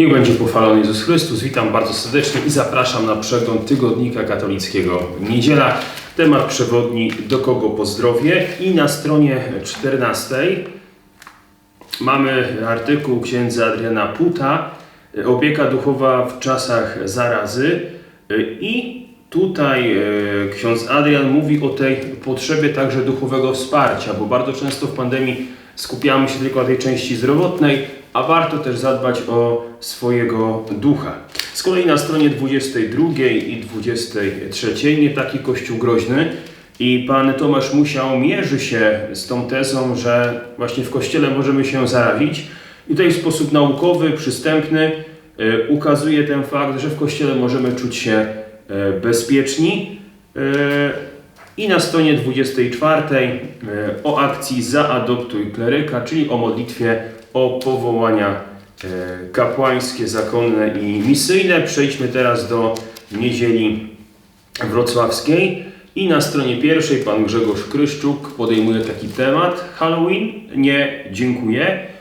Niech będzie pochwalony Jezus Chrystus. Witam bardzo serdecznie i zapraszam na przegląd Tygodnika Katolickiego. Niedziela, temat przewodni Do kogo pozdrowie i na stronie 14 mamy artykuł księdza Adriana Puta Opieka duchowa w czasach zarazy i tutaj e, ksiądz Adrian mówi o tej potrzebie także duchowego wsparcia, bo bardzo często w pandemii skupiamy się tylko na tej części zdrowotnej, a warto też zadbać o swojego ducha. Z kolei na stronie 22 i 23 nie taki kościół groźny i pan Tomasz Musiał mierzy się z tą tezą, że właśnie w kościele możemy się zarazić i tutaj w sposób naukowy, przystępny e, ukazuje ten fakt, że w kościele możemy czuć się e, bezpieczni. I na stronie 24 e, o akcji Zaadoptuj kleryka, czyli o modlitwie o powołania e, kapłańskie, zakonne i misyjne. Przejdźmy teraz do niedzieli wrocławskiej. I na stronie pierwszej pan Grzegorz Kryszczuk podejmuje taki temat Halloween. Nie, dziękuję.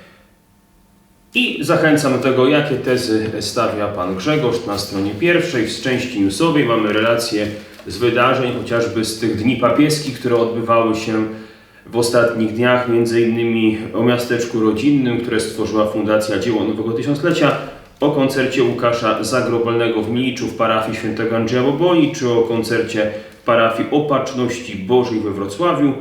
I zachęcam do tego, jakie tezy stawia pan Grzegorz na stronie pierwszej. W części newsowej mamy relacje z wydarzeń, chociażby z tych dni papieskich, które odbywały się w ostatnich dniach, między innymi o miasteczku rodzinnym, które stworzyła Fundacja Dzieło Nowego Tysiąclecia, o koncercie Łukasza Zagrobelnego w Miliczu w parafii świętego Andrzeja Boboli, czy o koncercie w parafii Opatrzności Bożej we Wrocławiu,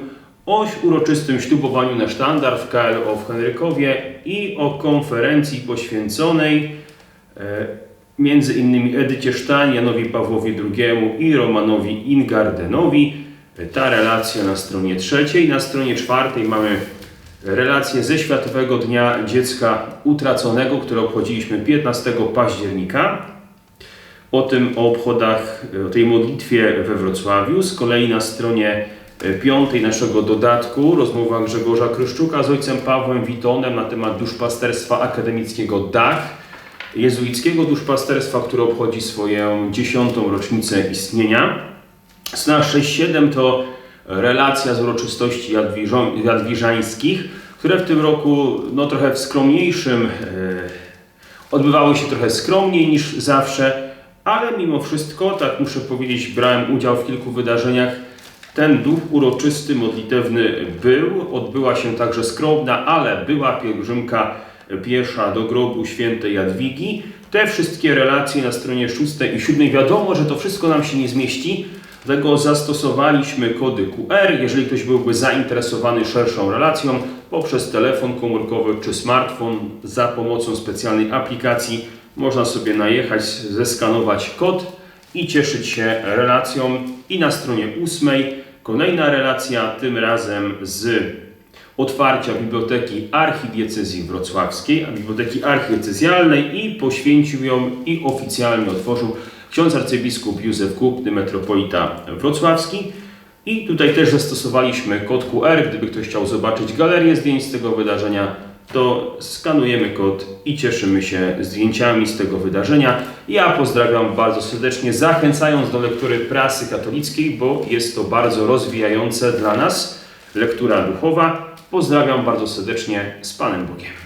o uroczystym ślubowaniu na sztandar w KLO w Henrykowie i o konferencji poświęconej e, między innymi Edycie Sztań, Janowi Pawłowi II i Romanowi Ingardenowi. Ta relacja na stronie trzeciej. Na stronie czwartej mamy relację ze Światowego Dnia Dziecka Utraconego, które obchodziliśmy 15 października. O tym, o obchodach, o tej modlitwie we Wrocławiu. Z kolei na stronie piątej naszego dodatku rozmowa Grzegorza Kryszczuka z ojcem Pawłem Witonem na temat duszpasterstwa akademickiego DACH, jezuickiego duszpasterstwa, które obchodzi swoją dziesiątą rocznicę istnienia. Strona 6-7 to relacja z uroczystości jadwiżańskich, które w tym roku no, trochę w skromniejszym, e, odbywały się trochę skromniej niż zawsze, ale mimo wszystko, tak muszę powiedzieć, brałem udział w kilku wydarzeniach. Ten duch uroczysty, modlitewny był. Odbyła się także skromna, ale była pielgrzymka piesza do grobu świętej Jadwigi. Te wszystkie relacje na stronie 6 i 7. Wiadomo, że to wszystko nam się nie zmieści, dlatego zastosowaliśmy kody QR. Jeżeli ktoś byłby zainteresowany szerszą relacją, poprzez telefon komórkowy czy smartfon za pomocą specjalnej aplikacji można sobie najechać, zeskanować kod i cieszyć się relacją. I na stronie 8 kolejna relacja, tym razem z otwarcia Biblioteki Archidiecezji Wrocławskiej, a Biblioteki Archidiecezjalnej i poświęcił ją i oficjalnie otworzył ksiądz arcybiskup Józef Kupny, metropolita wrocławski. I tutaj też zastosowaliśmy kod QR, gdyby ktoś chciał zobaczyć galerię zdjęć z tego wydarzenia, to skanujemy kod i cieszymy się zdjęciami z tego wydarzenia. Ja pozdrawiam bardzo serdecznie, zachęcając do lektury prasy katolickiej, bo jest to bardzo rozwijające dla nas lektura duchowa. Pozdrawiam bardzo serdecznie z Panem Bogiem.